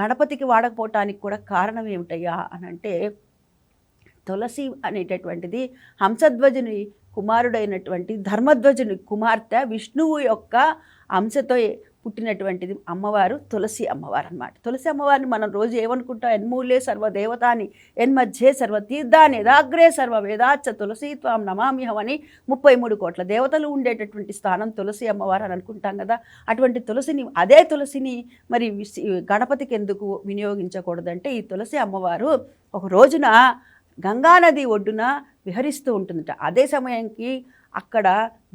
గణపతికి వాడకపోవటానికి కూడా కారణం ఏమిటయ్యా అని అంటే తులసి అనేటటువంటిది హంసధ్వజుని కుమారుడైనటువంటి ధర్మధ్వజుని కుమార్తె విష్ణువు యొక్క అంశతో పుట్టినటువంటిది అమ్మవారు తులసి అమ్మవారు అనమాట తులసి అమ్మవారిని మనం రోజు ఏమనుకుంటాం? ఎన్మూలే సర్వదేవతాని ఎన్మధ్యే సర్వ తీర్థాని యదాగ్రే సర్వ వేదాచ తులసి త్వాం నమామ్యహం అని ముప్పై మూడు కోట్ల దేవతలు ఉండేటటువంటి స్థానం తులసి అమ్మవారు అని అనుకుంటాం కదా. అటువంటి తులసిని అదే తులసిని మరి గణపతికి ఎందుకు వినియోగించకూడదంటే ఈ తులసి అమ్మవారు ఒక రోజున గంగానది ఒడ్డున విహరిస్తూ ఉంటుందట. అదే సమయానికి అక్కడ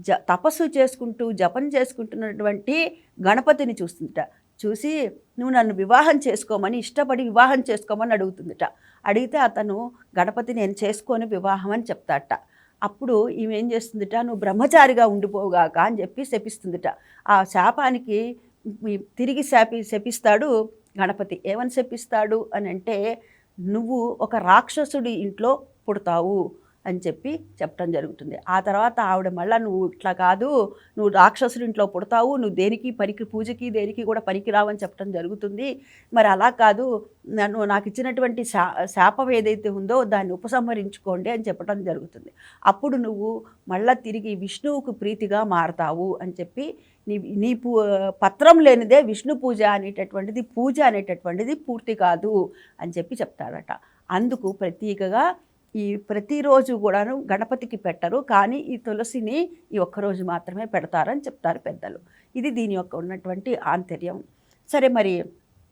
జ తపస్సు చేసుకుంటూ జపం చేసుకుంటున్నటువంటి గణపతిని చూస్తుందట. చూసి నువ్వు నన్ను వివాహం చేసుకోమని ఇష్టపడి వివాహం చేసుకోమని అడుగుతుందట. అడిగితే అతను గణపతి నేను చేసుకొని వివాహం అని చెప్తాట అప్పుడు ఈమె ఏం నువ్వు బ్రహ్మచారిగా ఉండిపోగాక అని చెప్పి శపిస్తుందిట. ఆ శాపానికి తిరిగి శాపి శపిస్తాడు గణపతి. ఏమని శపిస్తాడు అని అంటే నువ్వు ఒక రాక్షసుడి ఇంట్లో పుడతావు. అని చెప్పి చెప్పడం జరుగుతుంది. ఆ తర్వాత ఆవిడ మళ్ళీ నువ్వు ఇట్లా కాదు నువ్వు రాక్షసుడి ఇంట్లో పుడతావు నువ్వు దేనికి పనికి పూజకి దేనికి కూడా పనికిరావని చెప్పడం జరుగుతుంది. మరి అలా కాదు నన్ను నాకు ఇచ్చినటువంటి శా శాపం ఏదైతే ఉందో దాన్ని ఉపసంహరించుకోండి అని చెప్పడం జరుగుతుంది. అప్పుడు నువ్వు మళ్ళీ తిరిగి విష్ణువుకు ప్రీతిగా మారతావు అని చెప్పి నీ నీ పూ పత్రం లేనిదే విష్ణు పూజ అనేటటువంటిది పూజ అనేటటువంటిది పూర్తి కాదు అని చెప్పి చెప్తాడట. అందుకు ప్రత్యేకగా ఈ ప్రతిరోజు కూడాను గణపతికి పెట్టరు. కానీ ఈ తులసిని ఈ ఒక్కరోజు మాత్రమే పెడతారని చెప్తారు పెద్దలు. ఇది దీని యొక్క ఉన్నటువంటి ఆంతర్యం. సరే మరి